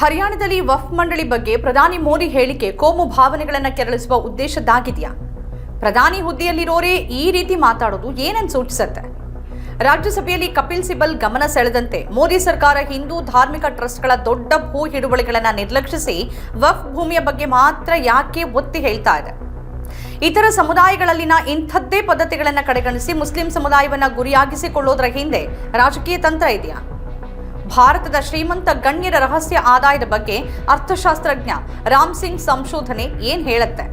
ಹರಿಯಾಣದಲ್ಲಿ ವಫ್ ಮಂಡಳಿ ಬಗ್ಗೆ ಪ್ರಧಾನಿ ಮೋದಿ ಹೇಳಿಕೆ, ಕೋಮು ಭಾವನೆಗಳನ್ನು ಕೆರಳಿಸುವ ಉದ್ದೇಶದ್ದಾಗಿದೆಯಾ? ಪ್ರಧಾನಿ ಹುದ್ದೆಯಲ್ಲಿರೋರೇ ಈ ರೀತಿ ಮಾತಾಡೋದು ಏನನ್ನು ಸೂಚಿಸುತ್ತೆ? ರಾಜ್ಯಸಭೆಯಲ್ಲಿ ಕಪಿಲ್ ಸಿಬಲ್ ಗಮನ ಸೆಳೆದಂತೆ ಮೋದಿ ಸರ್ಕಾರ ಹಿಂದೂ ಧಾರ್ಮಿಕ ಟ್ರಸ್ಟ್ಗಳ ದೊಡ್ಡ ಭೂ ಹಿಡುವಳಿಗಳನ್ನು ನಿರ್ಲಕ್ಷಿಸಿ ವಫ್ ಭೂಮಿಯ ಬಗ್ಗೆ ಮಾತ್ರ ಯಾಕೆ ಒತ್ತಿ ಹೇಳ್ತಾ ಇದೆ? ಇತರ ಸಮುದಾಯಗಳಲ್ಲಿನ ಇಂಥದ್ದೇ ಪದ್ಧತಿಗಳನ್ನು ಕಡೆಗಣಿಸಿ ಮುಸ್ಲಿಂ ಸಮುದಾಯವನ್ನು ಗುರಿಯಾಗಿಸಿಕೊಳ್ಳೋದರ ಹಿಂದೆ ರಾಜಕೀಯ ತಂತ್ರ ಇದೆಯಾ? ಭಾರತದ ಶ್ರೀಮಂತ ಗಣ್ಯರ ರಹಸ್ಯ ಆದಾಯದ ಬಗ್ಗೆ ಅರ್ಥಶಾಸ್ತ್ರಜ್ಞ ರಾಮ್ ಸಿಂಗ್ ಸಂಶೋಧನೆ ಏನ್ ಹೇಳುತ್ತೆ?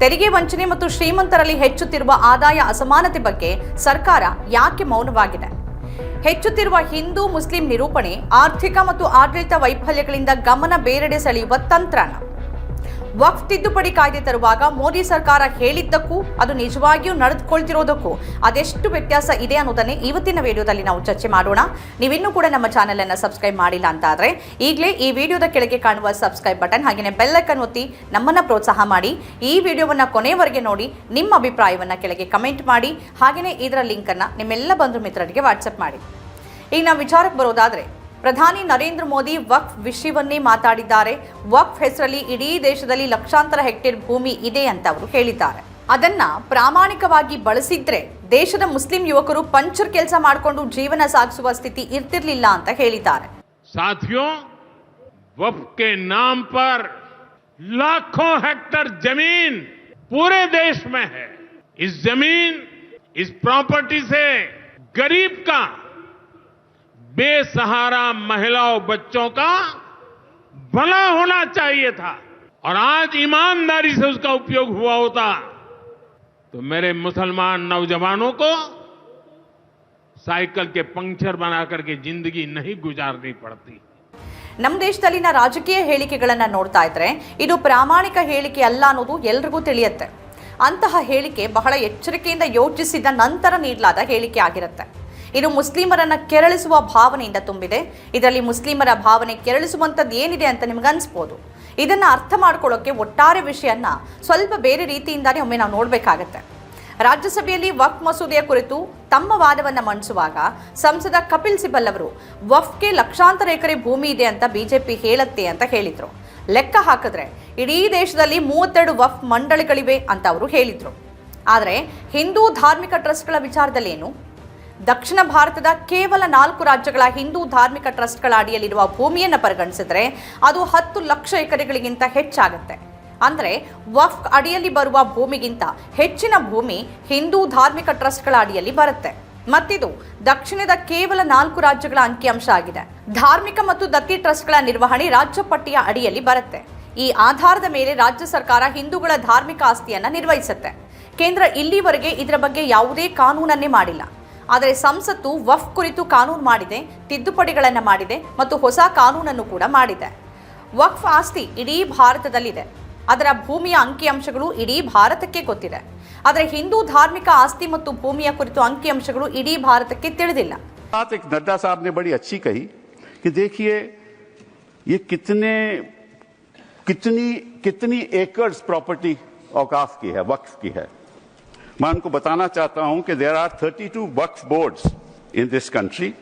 ತೆರಿಗೆ ವಂಚನೆ ಮತ್ತು ಶ್ರೀಮಂತರಲ್ಲಿ ಹೆಚ್ಚುತ್ತಿರುವ ಆದಾಯ ಅಸಮಾನತೆ ಬಗ್ಗೆ ಸರ್ಕಾರ ಯಾಕೆ ಮೌನವಾಗಿದೆ? ಹೆಚ್ಚುತ್ತಿರುವ ಹಿಂದೂ ಮುಸ್ಲಿಂ ನಿರೂಪಣೆ, ಆರ್ಥಿಕ ಮತ್ತು ಆಡಳಿತ ವೈಫಲ್ಯಗಳಿಂದ ಗಮನ ಬೇರೆಡೆ ಸೆಳೆಯುವ ತಂತ್ರನ ವಕ್ಫ್ ತಿದ್ದುಪಡಿ ಕಾಯ್ದೆ ತರುವಾಗ ಮೋದಿ ಸರ್ಕಾರ ಹೇಳಿದ್ದಕ್ಕೂ ಅದು ನಿಜವಾಗಿಯೂ ನಡೆದುಕೊಳ್ತಿರೋದಕ್ಕೂ ಅದೆಷ್ಟು ವ್ಯತ್ಯಾಸ ಇದೆ ಅನ್ನೋದನ್ನೇ ಇವತ್ತಿನ ವಿಡಿಯೋದಲ್ಲಿ ನಾವು ಚರ್ಚೆ ಮಾಡೋಣ. ನೀವಿನ್ನೂ ಕೂಡ ನಮ್ಮ ಚಾನೆಲ್ ಅನ್ನು ಸಬ್ಸ್ಕ್ರೈಬ್ ಮಾಡಿಲ್ಲ ಅಂತ ಆದ್ರೆ ಈಗಲೇ ಈ ವಿಡಿಯೋದ ಕೆಳಗೆ ಕಾಣುವ ಸಬ್ಸ್ಕ್ರೈಬ್ ಬಟನ್ ಹಾಗೆಯೇ ಬೆಲ್ ಐಕನ್ ಒತ್ತಿ ನಮ್ಮನ್ನ ಪ್ರೋತ್ಸಾಹ ಮಾಡಿ. ಈ ವಿಡಿಯೋವನ್ನ ಕೊನೆಯವರೆಗೆ ನೋಡಿ, ನಿಮ್ಮ ಅಭಿಪ್ರಾಯವನ್ನ ಕೆಳಗೆ ಕಮೆಂಟ್ ಮಾಡಿ, ಹಾಗೆಯೇ ಇದರ ಲಿಂಕ್ ಅನ್ನ ನಿಮ್ಮೆಲ್ಲ ಬಂಧು ಮಿತ್ರರಿಗೆ ವಾಟ್ಸಪ್ ಮಾಡಿ. ಈಗ ನಾವು ವಿಚಾರಕ್ಕೆ ಬರೋದಾದ್ರೆ ಪ್ರಧಾನಿ ನರೇಂದ್ರ ಮೋದಿ ವಕ್ಫ್ ವಿಷಯವನ್ನೇ ಮಾತಾಡಿದ್ದಾರೆ ವಕ್ಫ್ ಹೆಸರಲ್ಲಿ ಇಡೀ ದೇಶದಲ್ಲಿ ಲಕ್ಷಾಂತರ ಹೆಕ್ಟೇರ್ ಭೂಮಿ ಇದೆ ಅಂತ ಅವರು ಹೇಳಿದ್ದಾರೆ ಅದನ್ನ ಪ್ರಾಮಾಣಿಕವಾಗಿ ಬಳಸಿದ್ರೆ ದೇಶದ ಮುಸ್ಲಿಂ ಯುವಕರು ಪಂಚರ್ ಕೆಲಸ ಮಾಡಿಕೊಂಡು ಜೀವನ ಸಾಗಿಸುವ ಸ್ಥಿತಿ ಇರ್ತಿರ್ಲಿಲ್ಲ ಅಂತ ಹೇಳಿದ್ದಾರೆ साथियों वफ के नाम पर लाखों हेक्टर जमीन पूरे देश में है इस जमीन इस प्रॉपर्टी से गरीब का बेसहारा महिलाओं बच्चों का भला होना चाहिए था और आज ईमानदारी से उसका उपयोग हुआ होता तो मेरे मुसलमान नौजवानों को साइकिल के पंक्चर बना करके जिंदगी नहीं गुजारनी पड़ती ನಮ್ಮ ದೇಶದಲ್ಲಿನ ರಾಜಕೀಯ ಹೇಳಿಕೆಗಳನ್ನ ನೋಡ್ತಾ ಇದ್ರೆ ಇದು ಪ್ರಾಮಾಣಿಕ ಹೇಳಿಕೆ ಅಲ್ಲ ಅನ್ನೋದು ಎಲ್ರಿಗೂ ತಿಳಿಯುತ್ತೆ ಅಂತಹ ಹೇಳಿಕೆ ಬಹಳ ಎಚ್ಚರಿಕೆಯಿಂದ ಯೋಚಿಸಿದ ನಂತರ ನೀಡಲಾದ ಹೇಳಿಕೆ ಆಗಿರುತ್ತೆ ಇದು ಮುಸ್ಲಿಮರನ್ನ ಕೆರಳಿಸುವ ಭಾವನೆಯಿಂದ ತುಂಬಿದೆ. ಇದರಲ್ಲಿ ಮುಸ್ಲಿಮರ ಭಾವನೆ ಕೆರಳಿಸುವಂಥದ್ದು ಏನಿದೆ ಅಂತ ನಿಮ್ಗೆ ಅನ್ಸ್ಬೋದು. ಇದನ್ನ ಅರ್ಥ ಮಾಡ್ಕೊಳ್ಳೋಕೆ ಒಟ್ಟಾರೆ ವಿಷಯನ್ನ ಸ್ವಲ್ಪ ಬೇರೆ ರೀತಿಯಿಂದಾನೇ ಒಮ್ಮೆ ನಾವು ನೋಡಬೇಕಾಗತ್ತೆ. ರಾಜ್ಯಸಭೆಯಲ್ಲಿ ವಕ್ ಮಸೂದೆಯ ಕುರಿತು ತಮ್ಮ ವಾದವನ್ನ ಮಂಡಿಸುವಾಗ ಸಂಸದ ಕಪಿಲ್ ಸಿಬಲ್ ಅವರು ವಫ್ಗೆ ಲಕ್ಷಾಂತರ ಎಕರೆ ಭೂಮಿ ಇದೆ ಅಂತ ಬಿಜೆಪಿ ಹೇಳುತ್ತೆ ಅಂತ ಹೇಳಿದ್ರು. ಲೆಕ್ಕ ಹಾಕಿದ್ರೆ ಇಡೀ ದೇಶದಲ್ಲಿ ಮೂವತ್ತೆರಡು ವಫ್ ಮಂಡಳಿಗಳಿವೆ ಅಂತ ಅವರು ಹೇಳಿದ್ರು. ಆದರೆ ಹಿಂದೂ ಧಾರ್ಮಿಕ ಟ್ರಸ್ಟ್ಗಳ ವಿಚಾರದಲ್ಲಿ ಏನು ದಕ್ಷಿಣ ಭಾರತದ ಕೇವಲ ನಾಲ್ಕು ರಾಜ್ಯಗಳ ಹಿಂದೂ ಧಾರ್ಮಿಕ ಟ್ರಸ್ಟ್ಗಳ ಅಡಿಯಲ್ಲಿರುವ ಭೂಮಿಯನ್ನು ಪರಿಗಣಿಸಿದರೆ ಅದು ಹತ್ತು ಲಕ್ಷ ಎಕರೆಗಳಿಗಿಂತ ಹೆಚ್ಚಾಗುತ್ತೆ. ಅಂದರೆ ವಫ್ ಅಡಿಯಲ್ಲಿ ಬರುವ ಭೂಮಿಗಿಂತ ಹೆಚ್ಚಿನ ಭೂಮಿ ಹಿಂದೂ ಧಾರ್ಮಿಕ ಟ್ರಸ್ಟ್ಗಳ ಅಡಿಯಲ್ಲಿ ಬರುತ್ತೆ. ಮತ್ತಿದು ದಕ್ಷಿಣದ ಕೇವಲ ನಾಲ್ಕು ರಾಜ್ಯಗಳ ಅಂಕಿಅಂಶ ಆಗಿದೆ. ಧಾರ್ಮಿಕ ಮತ್ತು ದತ್ತಿ ಟ್ರಸ್ಟ್ಗಳ ನಿರ್ವಹಣೆ ರಾಜ್ಯ ಪಟ್ಟಿಯ ಅಡಿಯಲ್ಲಿ ಬರುತ್ತೆ. ಈ ಆಧಾರದ ಮೇಲೆ ರಾಜ್ಯ ಸರ್ಕಾರ ಹಿಂದೂಗಳ ಧಾರ್ಮಿಕ ಆಸ್ತಿಯನ್ನ ನಿರ್ವಹಿಸುತ್ತೆ. ಕೇಂದ್ರ ಇಲ್ಲಿವರೆಗೆ ಇದರ ಬಗ್ಗೆ ಯಾವುದೇ ಕಾನೂನನ್ನೇ ಮಾಡಿಲ್ಲ. ಆದರೆ ಸಂಸತ್ತು ವಫ್ ಕುರಿತು ಕಾನೂನು ಮಾಡಿದೆ ತಿದ್ದುಪಡಿಗಳನ್ನು ಮಾಡಿದೆ ಮತ್ತು ಹೊಸ ಕಾನೂನನ್ನು ಕೂಡ ಮಾಡಿದೆ ವಕ್ಫ್ ಆಸ್ತಿ ಇಡೀ ಭಾರತದಲ್ಲಿದೆ ಅದರ ಭೂಮಿಯ ಅಂಕಿಅಂಶಗಳು ಇಡೀ ಭಾರತಕ್ಕೆ ಗೊತ್ತಿದೆ ಆದರೆ ಹಿಂದೂ ಧಾರ್ಮಿಕ ಆಸ್ತಿ ಮತ್ತು ಭೂಮಿಯ ಕುರಿತು ಅಂಕಿಅಂಶಗಳು ಇಡೀ ಭಾರತಕ್ಕೆ ತಿಳಿದಿಲ್ಲ बात एक नड्डा साहब ने बड़ी अच्छी कही कि देखिए ये कितने कितनी कितनी एकर्स प्रॉपर्टी औकाफ की है वक्फ की है मैं उनको बताना चाहता हूं कि there are 32 Waqf boards in this country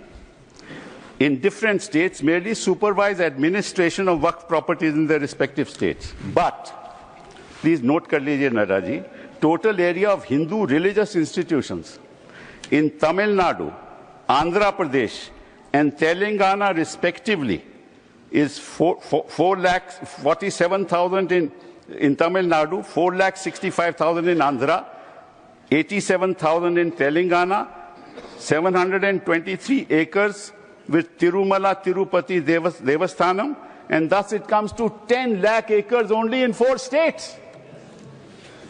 in different states merely supervise administration of waqf properties in their respective states but please note kar lijiye Nada ji total area of hindu religious institutions in tamil nadu andhra pradesh and telangana respectively is 4, 4, 4 lakh 47000 in in tamil nadu 4 lakh 65000 in andhra 87000 in telangana 723 acres with Tirumala Tirupati Devas, Devasthanam, and thus it comes to 10 lakh acres only in four states.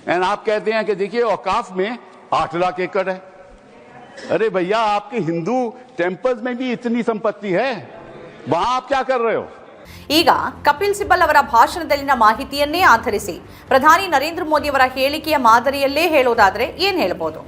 And आप कहते हैं कि देखिए औकाफ में 8 लाख एकड़ है अरे भैया आपके हिंदू टेम्पल्स में भी इतनी संपत्ति है वहाँ आप क्या कर रहे हो ಈಗ ಕಪಿಲ್ ಸಿಬಲ್ ಅವರ ಭಾಷಣದಲ್ಲಿನ ಮಾಹಿತಿಯನ್ನೇ ಆಧರಿಸಿ ಪ್ರಧಾನಿ ನರೇಂದ್ರ ಮೋದಿ ಅವರ ಹೇಳಿಕೆಯ ಮಾದರಿಯಲ್ಲೇ ಹೇಳೋದಾದರೆ ಏನು ಹೇಳ್ಬೋದು?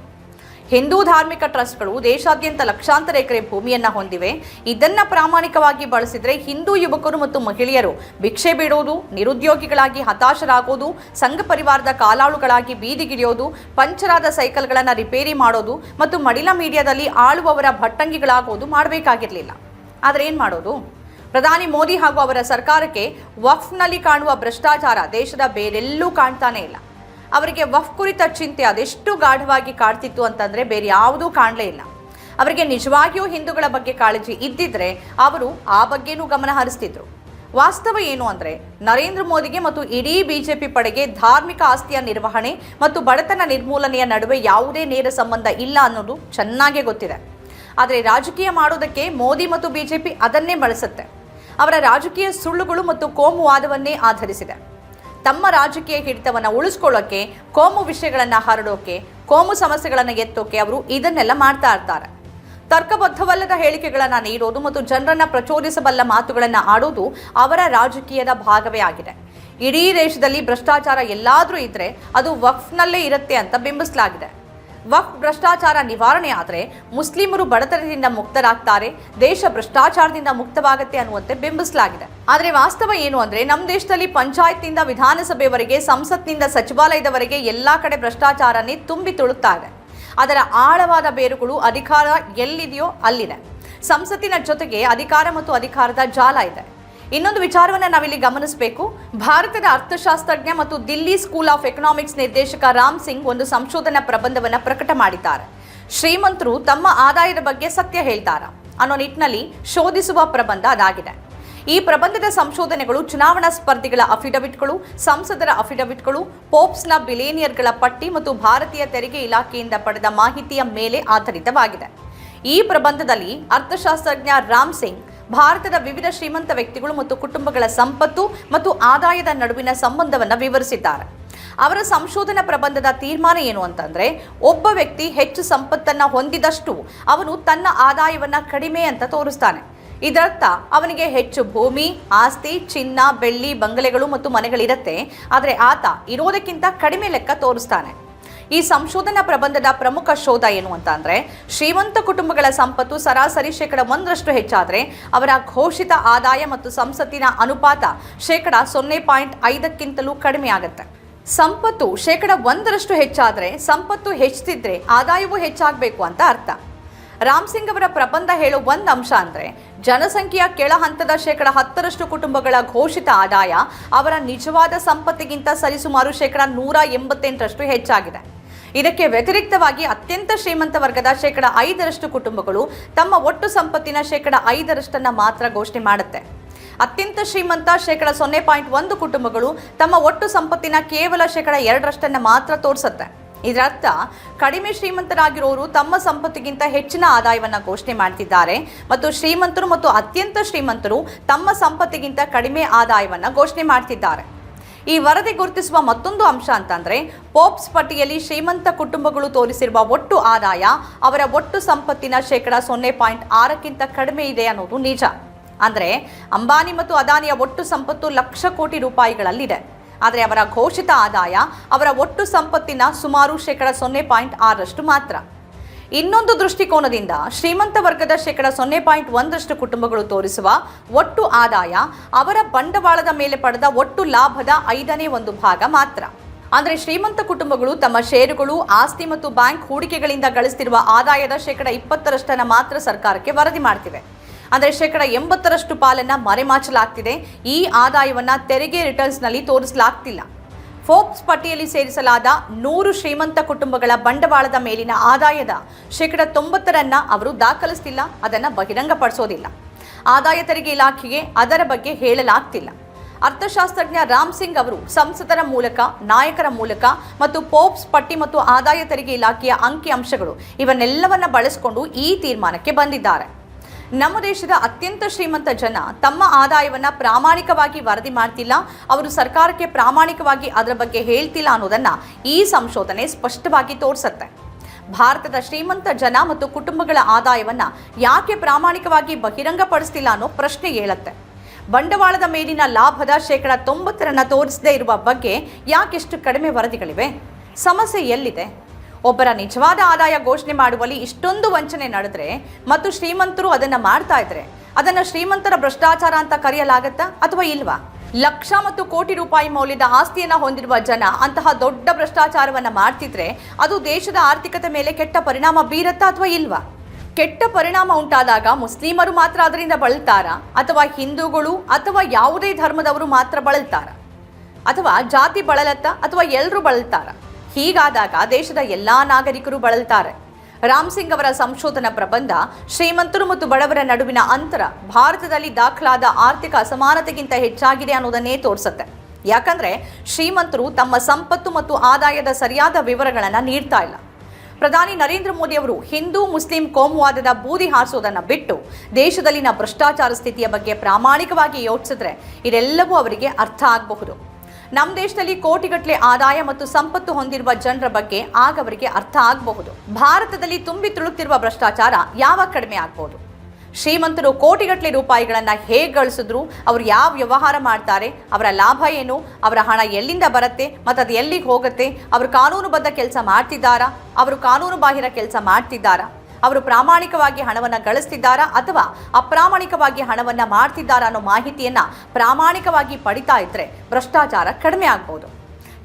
ಹಿಂದೂ ಧಾರ್ಮಿಕ ಟ್ರಸ್ಟ್ಗಳು ದೇಶಾದ್ಯಂತ ಲಕ್ಷಾಂತರ ಎಕರೆ ಭೂಮಿಯನ್ನು ಹೊಂದಿವೆ. ಇದನ್ನ ಪ್ರಾಮಾಣಿಕವಾಗಿ ಬಳಸಿದರೆ ಹಿಂದೂ ಯುವಕರು ಮತ್ತು ಮಹಿಳೆಯರು ಭಿಕ್ಷೆ ಬಿಡೋದು ನಿರುದ್ಯೋಗಿಗಳಾಗಿ ಹತಾಶರಾಗೋದು, ಸಂಘ ಪರಿವಾರದ ಕಾಲಾಳುಗಳಾಗಿ ಬೀದಿಗಿಳಿಯೋದು, ಪಂಚರಾದ ಸೈಕಲ್ಗಳನ್ನು ರಿಪೇರಿ ಮಾಡೋದು ಮತ್ತು ಮಡಿಲ ಮೀಡಿಯಾದಲ್ಲಿ ಆಳುವವರ ಭಟ್ಟಂಗಿಗಳಾಗೋದು ಮಾಡಬೇಕಾಗಿರಲಿಲ್ಲ. ಆದರೆ ಏನು ಮಾಡೋದು? ಪ್ರಧಾನಿ ಮೋದಿ ಹಾಗೂ ಅವರ ಸರ್ಕಾರಕ್ಕೆ ವಫ್ನಲ್ಲಿ ಕಾಣುವ ಭ್ರಷ್ಟಾಚಾರ ದೇಶದ ಬೇರೆಲ್ಲೂ ಕಾಣ್ತಾನೆ ಇಲ್ಲ. ಅವರಿಗೆ ವಫ್ ಕುರಿತ ಚಿಂತೆ ಅದೆಷ್ಟು ಗಾಢವಾಗಿ ಕಾಡ್ತಿತ್ತು ಅಂತಂದ್ರೆ ಬೇರೆ ಯಾವುದೂ ಕಾಣಲೇ ಇಲ್ಲ. ಅವರಿಗೆ ನಿಜವಾಗಿಯೂ ಹಿಂದೂಗಳ ಬಗ್ಗೆ ಕಾಳಜಿ ಇದ್ದಿದ್ರೆ ಅವರು ಆ ಬಗ್ಗೆನೂ ಗಮನ ಹರಿಸ್ತಿದ್ರು. ವಾಸ್ತವ ಏನು ಅಂದ್ರೆ ನರೇಂದ್ರ ಮೋದಿಗೆ ಮತ್ತು ಇಡೀ ಬಿಜೆಪಿ ಪಡೆಗೆ ಧಾರ್ಮಿಕ ಆಸ್ತಿಯ ನಿರ್ವಹಣೆ ಮತ್ತು ಬಡತನ ನಿರ್ಮೂಲನೆಯ ನಡುವೆ ಯಾವುದೇ ನೇರ ಸಂಬಂಧ ಇಲ್ಲ ಅನ್ನೋದು ಚೆನ್ನಾಗೇ ಗೊತ್ತಿದೆ. ಆದರೆ ರಾಜಕೀಯ ಮಾಡೋದಕ್ಕೆ ಮೋದಿ ಮತ್ತು ಬಿಜೆಪಿ ಅದನ್ನೇ ಬಳಸುತ್ತೆ. ಅವರ ರಾಜಕೀಯ ಸುಳ್ಳುಗಳು ಮತ್ತು ಕೋಮುವಾದವನ್ನೇ ಆಧರಿಸಿದೆ. ತಮ್ಮ ರಾಜಕೀಯ ಹಿಡಿತವನ್ನು ಉಳಿಸ್ಕೊಳ್ಳೋಕೆ, ಕೋಮು ವಿಷಯಗಳನ್ನು ಹರಡೋಕೆ, ಕೋಮು ಸಮಸ್ಯೆಗಳನ್ನು ಎತ್ತೋಕೆ ಅವರು ಇದನ್ನೆಲ್ಲ ಮಾಡ್ತಾ ಇರ್ತಾರೆ. ತರ್ಕಬದ್ಧವಲ್ಲದ ಹೇಳಿಕೆಗಳನ್ನು ನೀಡೋದು ಮತ್ತು ಜನರನ್ನ ಪ್ರಚೋದಿಸಬಲ್ಲ ಮಾತುಗಳನ್ನು ಆಡೋದು ಅವರ ರಾಜಕೀಯದ ಭಾಗವೇ ಆಗಿದೆ. ಇಡೀ ದೇಶದಲ್ಲಿ ಭ್ರಷ್ಟಾಚಾರ ಎಲ್ಲಾದರೂ ಇದ್ರೆ ಅದು ವಕ್ಫ್ನಲ್ಲೇ ಇರುತ್ತೆ ಅಂತ ಬಿಂಬಿಸಲಾಗಿದೆ. ವಕ್ಫ್ ಭ್ರಷ್ಟಾಚಾರ ನಿವಾರಣೆ ಆದರೆ ಮುಸ್ಲಿಮರು ಬಡತನದಿಂದ ಮುಕ್ತರಾಗ್ತಾರೆ, ದೇಶ ಭ್ರಷ್ಟಾಚಾರದಿಂದ ಮುಕ್ತವಾಗುತ್ತೆ ಅನ್ನುವಂತೆ ಬಿಂಬಿಸಲಾಗಿದೆ. ಆದರೆ ವಾಸ್ತವ ಏನು ಅಂದರೆ ನಮ್ಮ ದೇಶದಲ್ಲಿ ಪಂಚಾಯತ್ನಿಂದ ವಿಧಾನಸಭೆವರೆಗೆ, ಸಂಸತ್ನಿಂದ ಸಚಿವಾಲಯದವರೆಗೆ ಎಲ್ಲ ಕಡೆ ಭ್ರಷ್ಟಾಚಾರನೇ ತುಂಬಿ ತುಳುತ್ತಾ ಇದೆ. ಅದರ ಆಳವಾದ ಬೇರುಗಳು ಅಧಿಕಾರ ಎಲ್ಲಿದೆಯೋ ಅಲ್ಲಿದೆ. ಸಂಸತ್ತಿನ ಜೊತೆಗೆ ಅಧಿಕಾರ ಮತ್ತು ಅಧಿಕಾರದ ಜಾಲ ಇದೆ. ಇನ್ನೊಂದು ವಿಚಾರವನ್ನು ನಾವಿಲ್ಲಿ ಗಮನಿಸಬೇಕು. ಭಾರತದ ಅರ್ಥಶಾಸ್ತ್ರಜ್ಞ ಮತ್ತು ದಿಲ್ಲಿ ಸ್ಕೂಲ್ ಆಫ್ ಎಕನಾಮಿಕ್ಸ್ ನಿರ್ದೇಶಕ ರಾಮ್ ಸಿಂಗ್ ಒಂದು ಸಂಶೋಧನಾ ಪ್ರಬಂಧವನ್ನು ಪ್ರಕಟ ಮಾಡಿದ್ದಾರೆ. ಶ್ರೀಮಂತರು ತಮ್ಮ ಆದಾಯದ ಬಗ್ಗೆ ಸತ್ಯ ಹೇಳ್ತಾರ? ಅನ್ನೋ ನಿಟ್ಟಿನಲ್ಲಿ ಶೋಧಿಸುವ ಪ್ರಬಂಧ ಅದಾಗಿದೆ. ಈ ಪ್ರಬಂಧದ ಸಂಶೋಧನೆಗಳು ಚುನಾವಣಾ ಸ್ಪರ್ಧಿಗಳ ಅಫಿಡವಿಟ್ಗಳು, ಸಂಸದರ ಅಫಿಡವಿಟ್ಗಳು, ಪೋಪ್ಸ್ನ ಬಿಲೇನಿಯರ್ಗಳ ಪಟ್ಟಿ ಮತ್ತು ಭಾರತೀಯ ತೆರಿಗೆ ಇಲಾಖೆಯಿಂದ ಪಡೆದ ಮಾಹಿತಿಯ ಮೇಲೆ ಆಧಾರಿತವಾಗಿದೆ. ಈ ಪ್ರಬಂಧದಲ್ಲಿ ಅರ್ಥಶಾಸ್ತ್ರಜ್ಞ ರಾಮ್ ಸಿಂಗ್ ಭಾರತದ ವಿವಿಧ ಶ್ರೀಮಂತ ವ್ಯಕ್ತಿಗಳು ಮತ್ತು ಕುಟುಂಬಗಳ ಸಂಪತ್ತು ಮತ್ತು ಆದಾಯದ ನಡುವಿನ ಸಂಬಂಧವನ್ನು ವಿವರಿಸಿದ್ದಾರೆ. ಅವರ ಸಂಶೋಧನಾ ಪ್ರಬಂಧದ ತೀರ್ಮಾನ ಏನು ಅಂತಂದ್ರೆ, ಒಬ್ಬ ವ್ಯಕ್ತಿ ಹೆಚ್ಚು ಸಂಪತ್ತನ್ನ ಹೊಂದಿದಷ್ಟು ಅವನು ತನ್ನ ಆದಾಯವನ್ನ ಕಡಿಮೆ ಅಂತ ತೋರಿಸ್ತಾನೆ. ಇದರರ್ಥ, ಅವನಿಗೆ ಹೆಚ್ಚು ಭೂಮಿ, ಆಸ್ತಿ, ಚಿನ್ನ, ಬೆಳ್ಳಿ, ಬಂಗಲೆಗಳು ಮತ್ತು ಮನೆಗಳಿರತ್ತೆ. ಆದರೆ ಆತ ಇರೋದಕ್ಕಿಂತ ಕಡಿಮೆ ಲೆಕ್ಕ ತೋರಿಸ್ತಾನೆ. ಈ ಸಂಶೋಧನಾ ಪ್ರಬಂಧದ ಪ್ರಮುಖ ಶೋಧ ಏನು ಅಂತ ಅಂದ್ರೆ, ಶ್ರೀಮಂತ ಕುಟುಂಬಗಳ ಸಂಪತ್ತು ಸರಾಸರಿ ಶೇಕಡ ಒಂದರಷ್ಟು ಹೆಚ್ಚಾದ್ರೆ, ಅವರ ಘೋಷಿತ ಆದಾಯ ಮತ್ತು ಸಂಸತ್ತಿನ ಅನುಪಾತ ಶೇಕಡ ಸೊನ್ನೆ ಪಾಯಿಂಟ್ ಐದಕ್ಕಿಂತಲೂ ಕಡಿಮೆ ಆಗುತ್ತೆ. ಸಂಪತ್ತು ಶೇಕಡ ಒಂದರಷ್ಟು ಹೆಚ್ಚಾದ್ರೆ, ಸಂಪತ್ತು ಹೆಚ್ಚುತ್ತಿದ್ರೆ ಆದಾಯವೂ ಹೆಚ್ಚಾಗಬೇಕು ಅಂತ ಅರ್ಥ. ರಾಮ್ ಸಿಂಗ್ ಅವರ ಪ್ರಬಂಧ ಹೇಳೋ ಒಂದು ಅಂಶ ಅಂದ್ರೆ, ಜನಸಂಖ್ಯೆಯ ಕೆಳ ಹಂತದ ಶೇಕಡ ಹತ್ತರಷ್ಟು ಕುಟುಂಬಗಳ ಘೋಷಿತ ಆದಾಯ ಅವರ ನಿಜವಾದ ಸಂಪತ್ತಿಗಿಂತ ಸರಿಸುಮಾರು ಶೇಕಡ ನೂರ ಎಂಬತ್ತೆಂಟರಷ್ಟು ಹೆಚ್ಚಾಗಿದೆ. ಇದಕ್ಕೆ ವ್ಯತಿರಿಕ್ತವಾಗಿ ಅತ್ಯಂತ ಶ್ರೀಮಂತ ವರ್ಗದ ಶೇಕಡ ಐದರಷ್ಟು ಕುಟುಂಬಗಳು ತಮ್ಮ ಒಟ್ಟು ಸಂಪತ್ತಿನ ಶೇಕಡ ಐದರಷ್ಟನ್ನು ಮಾತ್ರ ಘೋಷಣೆ ಮಾಡುತ್ತೆ. ಅತ್ಯಂತ ಶ್ರೀಮಂತ ಶೇಕಡ ಸೊನ್ನೆ ಪಾಯಿಂಟ್ ಒಂದು ಕುಟುಂಬಗಳು ತಮ್ಮ ಒಟ್ಟು ಸಂಪತ್ತಿನ ಕೇವಲ ಶೇಕಡ ಎರಡರಷ್ಟನ್ನು ಮಾತ್ರ ತೋರಿಸುತ್ತೆ. ಇದರರ್ಥ, ಕಡಿಮೆ ಶ್ರೀಮಂತರಾಗಿರೋರು ತಮ್ಮ ಸಂಪತ್ತಿಗಿಂತ ಹೆಚ್ಚಿನ ಆದಾಯವನ್ನು ಘೋಷಣೆ ಮಾಡ್ತಿದ್ದಾರೆ ಮತ್ತು ಶ್ರೀಮಂತರು ಮತ್ತು ಅತ್ಯಂತ ಶ್ರೀಮಂತರು ತಮ್ಮ ಸಂಪತ್ತಿಗಿಂತ ಕಡಿಮೆ ಆದಾಯವನ್ನು ಘೋಷಣೆ ಮಾಡ್ತಿದ್ದಾರೆ. ಈ ವರದಿ ಗುರುತಿಸುವ ಮತ್ತೊಂದು ಅಂಶ ಅಂತಂದ್ರೆ, ಪೋಪ್ಸ್ ಪಟ್ಟಿಯಲ್ಲಿ ಶ್ರೀಮಂತ ಕುಟುಂಬಗಳು ತೋರಿಸಿರುವ ಒಟ್ಟು ಆದಾಯ, ಅವರ ಒಟ್ಟು ಸಂಪತ್ತಿನ ಶೇಕಡ ಸೊನ್ನೆ ಪಾಯಿಂಟ್ ಆರಕ್ಕಿಂತ ಕಡಿಮೆ ಇದೆ ಅನ್ನೋದು ನಿಜ. ಅಂದ್ರೆ, ಅಂಬಾನಿ ಮತ್ತು ಅದಾನಿಯ ಒಟ್ಟು ಸಂಪತ್ತು ಲಕ್ಷ ಕೋಟಿ ರೂಪಾಯಿಗಳಲ್ಲಿದೆ. ಆದರೆ ಅವರ ಘೋಷಿತ ಆದಾಯ, ಅವರ ಒಟ್ಟು ಸಂಪತ್ತಿನ ಸುಮಾರು ಶೇಕಡ ಸೊನ್ನೆ ಪಾಯಿಂಟ್ ಆರರಷ್ಟು ಮಾತ್ರ. ಇನ್ನೊಂದು ದೃಷ್ಟಿಕೋನದಿಂದ ಶ್ರೀಮಂತ ವರ್ಗದ ಶೇಕಡ ಸೊನ್ನೆ ಪಾಯಿಂಟ್ ಒಂದರಷ್ಟು ಕುಟುಂಬಗಳು ತೋರಿಸುವ ಒಟ್ಟು ಆದಾಯ ಅವರ ಬಂಡವಾಳದ ಮೇಲೆ ಪಡೆದ ಒಟ್ಟು ಲಾಭದ ಐದನೇ ಒಂದು ಭಾಗ ಮಾತ್ರ. ಅಂದರೆ ಶ್ರೀಮಂತ ಕುಟುಂಬಗಳು ತಮ್ಮ ಷೇರುಗಳು, ಆಸ್ತಿ ಮತ್ತು ಬ್ಯಾಂಕ್ ಹೂಡಿಕೆಗಳಿಂದ ಗಳಿಸ್ತಿರುವ ಆದಾಯದ ಶೇಕಡ ಇಪ್ಪತ್ತರಷ್ಟನ್ನು ಮಾತ್ರ ಸರ್ಕಾರಕ್ಕೆ ವರದಿ ಮಾಡ್ತಿವೆ. ಅಂದರೆ ಶೇಕಡ ಎಂಬತ್ತರಷ್ಟು ಪಾಲನ್ನ ಮರೆಮಾಚಲಾಗ್ತಿದೆ. ಈ ಆದಾಯವನ್ನ ತೆರಿಗೆ ರಿಟರ್ನ್ಸ್ನಲ್ಲಿ ತೋರಿಸಲಾಗ್ತಿಲ್ಲ. ಫೋರ್ಬ್ಸ್ ಪಟ್ಟಿಯಲ್ಲಿ ಸೇರಿಸಲಾದ ನೂರು ಶ್ರೀಮಂತ ಕುಟುಂಬಗಳ ಬಂಡವಾಳದ ಮೇಲಿನ ಆದಾಯದ ಶೇಕಡ ತೊಂಬತ್ತರನ್ನ ಅವರು ದಾಖಲಿಸ್ತಿಲ್ಲ, ಅದನ್ನು ಬಹಿರಂಗಪಡಿಸೋದಿಲ್ಲ. ಆದಾಯ ತೆರಿಗೆ ಇಲಾಖೆಗೆ ಅದರ ಬಗ್ಗೆ ಹೇಳಲಾಗ್ತಿಲ್ಲ. ಅರ್ಥಶಾಸ್ತ್ರಜ್ಞ ರಾಮ್ ಸಿಂಗ್ ಅವರು ಸಂಸದರ ಮೂಲಕ, ನಾಯಕರ ಮೂಲಕ ಮತ್ತು ಪೋಪ್ಸ್ ಪಟ್ಟಿ ಮತ್ತು ಆದಾಯ ತೆರಿಗೆ ಇಲಾಖೆಯ ಅಂಕಿ ಅಂಶಗಳು ಇವನ್ನೆಲ್ಲವನ್ನ ಬಳಸಿಕೊಂಡು ಈ ತೀರ್ಮಾನಕ್ಕೆ ಬಂದಿದ್ದಾರೆ. ನಮ್ಮ ದೇಶದ ಅತ್ಯಂತ ಶ್ರೀಮಂತ ಜನ ತಮ್ಮ ಆದಾಯವನ್ನ ಪ್ರಾಮಾಣಿಕವಾಗಿ ವರದಿ ಮಾಡ್ತಿಲ್ಲ, ಅವರು ಸರ್ಕಾರಕ್ಕೆ ಪ್ರಾಮಾಣಿಕವಾಗಿ ಅದರ ಬಗ್ಗೆ ಹೇಳ್ತಿಲ್ಲ ಅನ್ನೋದನ್ನ ಈ ಸಂಶೋಧನೆ ಸ್ಪಷ್ಟವಾಗಿ ತೋರಿಸುತ್ತೆ. ಭಾರತದ ಶ್ರೀಮಂತ ಜನ ಮತ್ತು ಕುಟುಂಬಗಳ ಆದಾಯವನ್ನ ಯಾಕೆ ಪ್ರಾಮಾಣಿಕವಾಗಿ ಬಹಿರಂಗಪಡಿಸ್ತಿಲ್ಲ ಅನ್ನೋ ಪ್ರಶ್ನೆ ಹೇಳುತ್ತೆ ಬಂಡವಾಳದ ಮೇಲಿನ ಲಾಭದ ಶೇಕಡ ತೊಂಬತ್ತರನ್ನು ತೋರಿಸದೇ ಇರುವ ಬಗ್ಗೆ ಯಾಕೆಷ್ಟು ಕಡಿಮೆ ವರದಿಗಳಿವೆ? ಸಮಸ್ಯೆ ಎಲ್ಲಿದೆ? ಒಬ್ಬರ ನಿಜವಾದ ಆದಾಯ ಘೋಷಣೆ ಮಾಡುವಲ್ಲಿ ಇಷ್ಟೊಂದು ವಂಚನೆ ನಡೆದ್ರೆ ಮತ್ತು ಶ್ರೀಮಂತರು ಅದನ್ನು ಮಾಡ್ತಾ ಇದ್ರೆ, ಅದನ್ನು ಶ್ರೀಮಂತರ ಭ್ರಷ್ಟಾಚಾರ ಅಂತ ಕರೆಯಲಾಗತ್ತಾ ಅಥವಾ ಇಲ್ವಾ? ಲಕ್ಷ ಮತ್ತು ಕೋಟಿ ರೂಪಾಯಿ ಮೌಲ್ಯದ ಆಸ್ತಿಯನ್ನು ಹೊಂದಿರುವ ಜನ ಅಂತಹ ದೊಡ್ಡ ಭ್ರಷ್ಟಾಚಾರವನ್ನು ಮಾಡ್ತಿದ್ರೆ ಅದು ದೇಶದ ಆರ್ಥಿಕತೆ ಮೇಲೆ ಕೆಟ್ಟ ಪರಿಣಾಮ ಬೀರತ್ತಾ ಅಥವಾ ಇಲ್ವಾ? ಕೆಟ್ಟ ಪರಿಣಾಮ ಉಂಟಾದಾಗ ಮುಸ್ಲಿಮರು ಮಾತ್ರ ಅದರಿಂದ ಬಳಲ್ತಾರಾ? ಅಥವಾ ಹಿಂದೂಗಳು ಅಥವಾ ಯಾವುದೇ ಧರ್ಮದವರು ಮಾತ್ರ ಬಳಲ್ತಾರ? ಅಥವಾ ಜಾತಿ ಬಳಲತ್ತ ಅಥವಾ ಎಲ್ಲರೂ ಬಳಲ್ತಾರ? ಹೀಗಾದಾಗ ದೇಶದ ಎಲ್ಲಾ ನಾಗರಿಕರು ಬಳಲ್ತಾರೆ. ರಾಮ್ ಸಿಂಗ್ ಅವರ ಸಂಶೋಧನಾ ಪ್ರಬಂಧ, ಶ್ರೀಮಂತರು ಮತ್ತು ಬಡವರ ನಡುವಿನ ಅಂತರ ಭಾರತದಲ್ಲಿ ದಾಖಲಾದ ಆರ್ಥಿಕ ಅಸಮಾನತೆಗಿಂತ ಹೆಚ್ಚಾಗಿದೆ ಅನ್ನೋದನ್ನೇ ತೋರಿಸುತ್ತೆ. ಯಾಕಂದ್ರೆ ಶ್ರೀಮಂತರು ತಮ್ಮ ಸಂಪತ್ತು ಮತ್ತು ಆದಾಯದ ಸರಿಯಾದ ವಿವರಗಳನ್ನು ನೀಡ್ತಾ ಇಲ್ಲ. ಪ್ರಧಾನಿ ನರೇಂದ್ರ ಮೋದಿ ಅವರು ಹಿಂದೂ, ಮುಸ್ಲಿಂ ಕೋಮುವಾದದ ಬೂದಿ ಹಾರಿಸೋದನ್ನ ಬಿಟ್ಟು ದೇಶದಲ್ಲಿನ ಭ್ರಷ್ಟಾಚಾರ ಸ್ಥಿತಿಯ ಬಗ್ಗೆ ಪ್ರಾಮಾಣಿಕವಾಗಿ ಯೋಚಿಸಿದ್ರೆ ಇದೆಲ್ಲವೂ ಅವರಿಗೆ ಅರ್ಥ ಆಗಬಹುದು. ನಮ್ಮ ದೇಶದಲ್ಲಿ ಕೋಟಿಗಟ್ಟಲೆ ಆದಾಯ ಮತ್ತು ಸಂಪತ್ತು ಹೊಂದಿರುವ ಜನರ ಬಗ್ಗೆ ಆಗ ಅವರಿಗೆ ಅರ್ಥ ಆಗಬಹುದು. ಭಾರತದಲ್ಲಿ ತುಂಬಿ ತುಳುಕ್ತಿರುವ ಭ್ರಷ್ಟಾಚಾರ ಯಾವಾಗ ಕಡಿಮೆ ಆಗ್ಬೋದು ಶ್ರೀಮಂತರು ಕೋಟಿಗಟ್ಟಲೆ ರೂಪಾಯಿಗಳನ್ನ ಹೇಗೆ ಗಳಿಸಿದ್ರು? ಅವರು ಯಾವ ವ್ಯವಹಾರ ಮಾಡ್ತಾರೆ? ಅವರ ಲಾಭ ಏನು? ಅವರ ಹಣ ಎಲ್ಲಿಂದ ಬರುತ್ತೆ? ಮತ್ತು ಅದು ಎಲ್ಲಿಗೆ ಹೋಗುತ್ತೆ? ಅವರು ಕಾನೂನುಬದ್ಧ ಕೆಲಸ ಮಾಡ್ತಿದ್ದಾರಾ? ಅವರು ಕಾನೂನು ಬಾಹಿರ ಕೆಲಸ ಮಾಡ್ತಿದ್ದಾರಾ? ಅವರು ಪ್ರಾಮಾಣಿಕವಾಗಿ ಹಣವನ್ನು ಗಳಿಸ್ತಿದ್ದಾರಾ ಅಥವಾ ಅಪ್ರಾಮಾಣಿಕವಾಗಿ ಹಣವನ್ನು ಮಾಡ್ತಿದ್ದಾರಾ ಅನ್ನೋ ಮಾಹಿತಿಯನ್ನು ಪ್ರಾಮಾಣಿಕವಾಗಿ ಪಡಿತಾ ಇದ್ರೆ ಭ್ರಷ್ಟಾಚಾರ ಕಡಿಮೆ ಆಗ್ಬೋದು.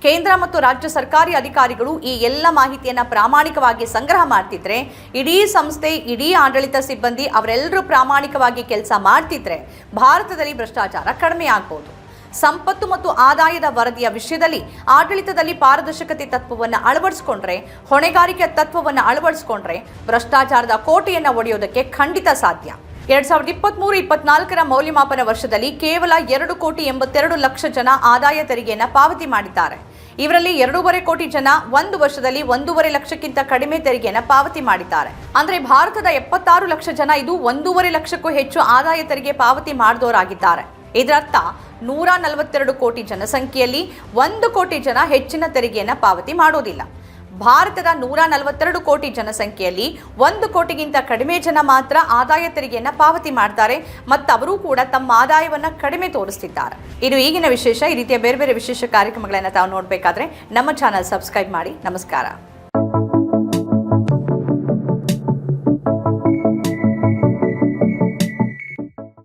ಕೇಂದ್ರ ಮತ್ತು ರಾಜ್ಯ ಸರ್ಕಾರಿ ಅಧಿಕಾರಿಗಳು ಈ ಎಲ್ಲ ಮಾಹಿತಿಯನ್ನು ಪ್ರಾಮಾಣಿಕವಾಗಿ ಸಂಗ್ರಹ ಮಾಡ್ತಿದ್ರೆ, ಇಡೀ ಸಂಸ್ಥೆ, ಇಡೀ ಆಡಳಿತ ಸಿಬ್ಬಂದಿ ಅವರೆಲ್ಲರೂ ಪ್ರಾಮಾಣಿಕವಾಗಿ ಕೆಲಸ ಮಾಡ್ತಿದ್ರೆ ಭಾರತದಲ್ಲಿ ಭ್ರಷ್ಟಾಚಾರ ಕಡಿಮೆ ಆಗ್ಬೋದು. ಸಂಪತ್ತು ಮತ್ತು ಆದಾಯದ ವರದಿಯ ವಿಷಯದಲ್ಲಿ ಆಡಳಿತದಲ್ಲಿ ಪಾರದರ್ಶಕತೆ ತತ್ವವನ್ನು ಅಳವಡಿಸಿಕೊಂಡ್ರೆ ಹೊಣೆಗಾರಿಕೆ ತತ್ವವನ್ನು ಅಳವಡಿಸಿಕೊಂಡ್ರೆ ಭ್ರಷ್ಟಾಚಾರದ ಕೋಟೆಯನ್ನು ಒಡೆಯೋದಕ್ಕೆ ಖಂಡಿತ ಸಾಧ್ಯ. ಎರಡ್ ಸಾವಿರದ ಇಪ್ಪತ್ಮೂರು, ಇಪ್ಪತ್ನಾಲ್ಕರ ಮೌಲ್ಯಮಾಪನ ವರ್ಷದಲ್ಲಿ ಕೇವಲ ಎರಡು ಕೋಟಿ ಎಂಬತ್ತೆರಡು ಲಕ್ಷ ಜನ ಆದಾಯ ತೆರಿಗೆಯನ್ನು ಪಾವತಿ ಮಾಡಿದ್ದಾರೆ. ಇವರಲ್ಲಿ ಎರಡೂವರೆ ಕೋಟಿ ಜನ ಒಂದು ವರ್ಷದಲ್ಲಿ ಒಂದೂವರೆ ಲಕ್ಷಕ್ಕಿಂತ ಕಡಿಮೆ ತೆರಿಗೆಯನ್ನು ಪಾವತಿ ಮಾಡಿದ್ದಾರೆ. ಅಂದ್ರೆ ಭಾರತದ ಎಪ್ಪತ್ತಾರು ಲಕ್ಷ ಜನ ಇದು ಒಂದೂವರೆ ಲಕ್ಷಕ್ಕೂ ಹೆಚ್ಚು ಆದಾಯ ತೆರಿಗೆ ಪಾವತಿ ಮಾಡಿದವರಾಗಿದ್ದಾರೆ. ಇದರರ್ಥ ನೂರ ನಲವತ್ತೆರಡು ಕೋಟಿ ಜನಸಂಖ್ಯೆಯಲ್ಲಿ ಒಂದು ಕೋಟಿ ಜನ ಹೆಚ್ಚಿನ ತೆರಿಗೆಯನ್ನು ಪಾವತಿ ಮಾಡೋದಿಲ್ಲ ಭಾರತದ ನೂರ ನಲವತ್ತೆರಡು ಕೋಟಿ ಜನಸಂಖ್ಯೆಯಲ್ಲಿ ಒಂದು ಕೋಟಿಗಿಂತ ಕಡಿಮೆ ಜನ ಮಾತ್ರ ಆದಾಯ ತೆರಿಗೆಯನ್ನು ಪಾವತಿ ಮಾಡ್ತಾರೆ ಮತ್ತು ಅವರು ಕೂಡ ತಮ್ಮ ಆದಾಯವನ್ನು ಕಡಿಮೆ ತೋರಿಸ್ತಿದ್ದಾರೆ. ಇದು ಈಗಿನ ವಿಶೇಷ ಈ ರೀತಿಯ ಬೇರೆ ಬೇರೆ ವಿಶೇಷ ಕಾರ್ಯಕ್ರಮಗಳನ್ನು ತಾವು ನೋಡಬೇಕಾದ್ರೆ ನಮ್ಮ ಚಾನಲ್ ಸಬ್ಸ್ಕ್ರೈಬ್ ಮಾಡಿ. ನಮಸ್ಕಾರ.